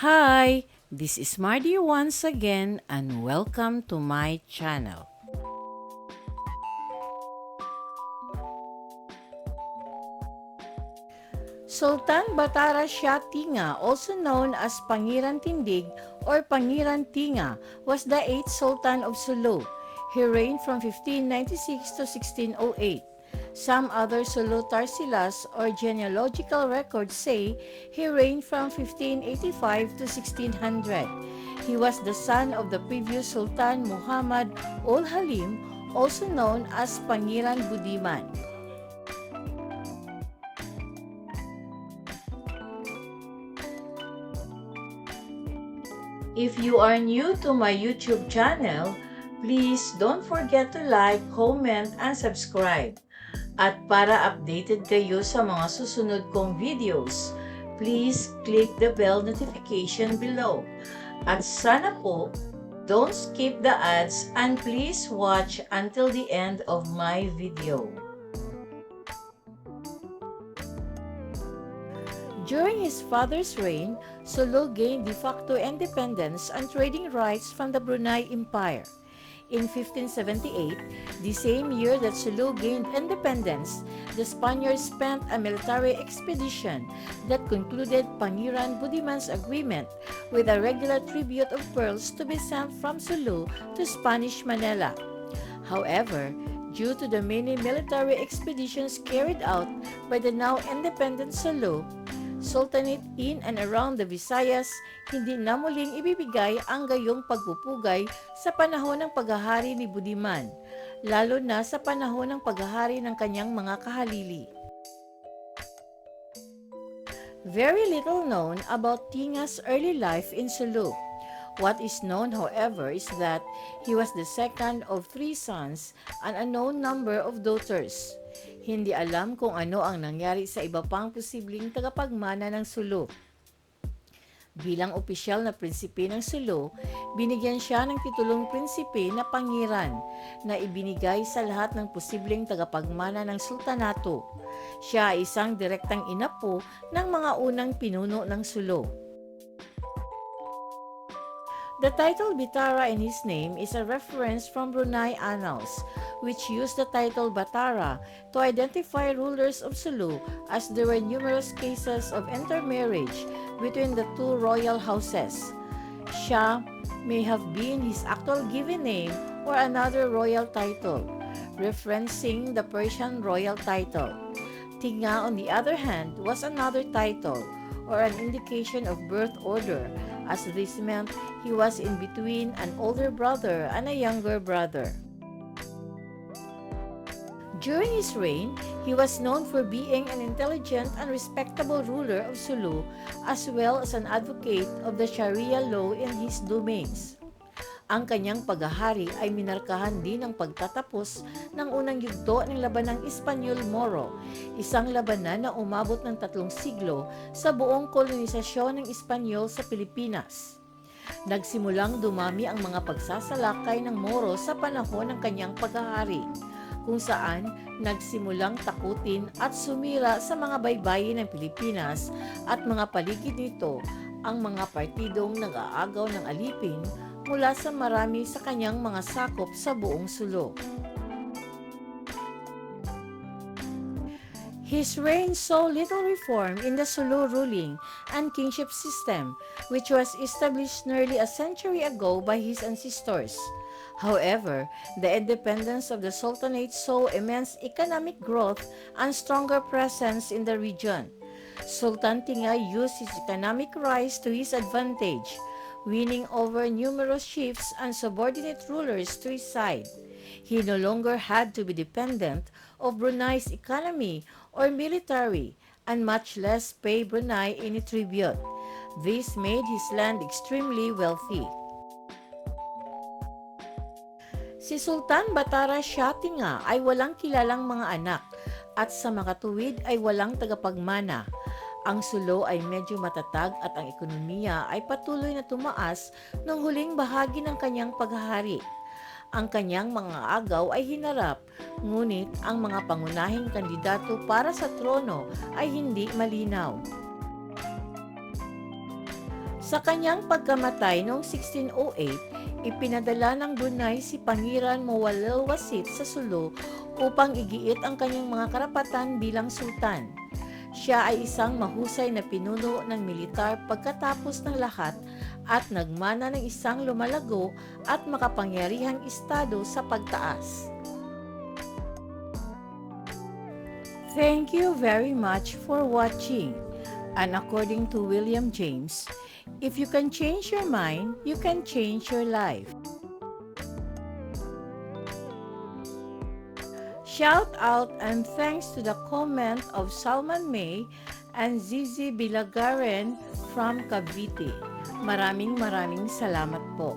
Hi, this is Mardy once again and welcome to my channel. Sultan Batara Shah Tinga, also known as Pangiran Tindig or Pangiran Tinga, was the eighth Sultan of Sulu. He reigned from 1596 to 1608. Some other Sulu Tarsilas or genealogical records say he reigned from 1585 to 1600. He was the son of the previous Sultan Muhammad ul Halim, also known as Pangiran Budiman. If you are new to my YouTube channel, please don't forget to like, comment, and subscribe. At para updated kayo sa mga susunod kong videos, please click the bell notification below. At sana po, don't skip the ads and please watch until the end of my video. During his father's reign, Sulu gained de facto independence and trading rights from the Brunei Empire. In 1578, the same year that Sulu gained independence, the Spaniards spent a military expedition that concluded Pangeran Budiman's agreement with a regular tribute of pearls to be sent from Sulu to Spanish Manila. However, due to the many military expeditions carried out by the now independent Sulu, Sultanate in and around the Visayas, hindi na muling ibibigay ang gayong pagpupugay sa panahon ng paghahari ni Budiman, lalo na sa panahon ng paghahari ng kanyang mga kahalili. Very little known about Tinga's early life in Sulu. What is known, however, is that he was the second of three sons and a known number of daughters. Hindi alam kung ano ang nangyari sa iba pang posibleng tagapagmana ng Sulu. Bilang opisyal na prinsipe ng Sulu, binigyan siya ng titulong prinsipe na pangiran na ibinigay sa lahat ng posibleng tagapagmana ng sultanato. Siya ay isang direktang inapo ng mga unang pinuno ng Sulu. The title Bitara in his name is a reference from Brunei Annals, which used the title Batara to identify rulers of Sulu as there were numerous cases of intermarriage between the two royal houses. Shah may have been his actual given name or another royal title, referencing the Persian royal title. Tinga, on the other hand, was another title or an indication of birth order, as this meant he was in between an older brother and a younger brother. During his reign, he was known for being an intelligent and respectable ruler of Sulu as well as an advocate of the Sharia law in his domains. Ang kanyang paghahari ay minarkahan din ng pagtatapos ng unang yugto ng labanang Espanyol-Moro, isang labanan na umabot ng tatlong siglo sa buong kolonisasyon ng Espanyol sa Pilipinas. Nagsimulang dumami ang mga pagsasalakay ng Moro sa panahon ng kanyang paghahari, kung saan nagsimulang takutin at sumira sa mga baybayin ng Pilipinas at mga paligid nito ang mga partidong nag-aagaw ng alipin mula sa marami sa kanyang mga sakop sa buong sulok. His reign saw little reform in the Sulu ruling and kingship system, which was established nearly a century ago by his ancestors. However, the independence of the Sultanate saw immense economic growth and stronger presence in the region. Sultan Tinga used his economic rise to his advantage, winning over numerous chiefs and subordinate rulers to his side. He no longer had to be dependent of Brunei's economy or military and much less pay Brunei any tribute. This made his land extremely wealthy. Si Sultan Batara Shah Tinga ay walang kilalang mga anak at sa makatuwid ay walang tagapagmana. Ang Sulo ay medyo matatag at ang ekonomiya ay patuloy na tumaas noong huling bahagi ng kanyang paghahari. Ang kanyang mga agaw ay hinarap, ngunit ang mga pangunahing kandidato para sa trono ay hindi malinaw. Sa kanyang pagkamatay noong 1608, ipinadala ng Brunei si Pangeran Mowalel Wasit sa Sulu upang igiit ang kanyang mga karapatan bilang sultan. Siya ay isang mahusay na pinuno ng militar pagkatapos ng lahat at nagmana ng isang lumalago at makapangyarihang estado sa pagtaas. Thank you very much for watching. And according to William James, if you can change your mind, you can change your life. Shout out and thanks to the comment of Salman May and Zizi Bilagaren from Cavite. Maraming maraming salamat po.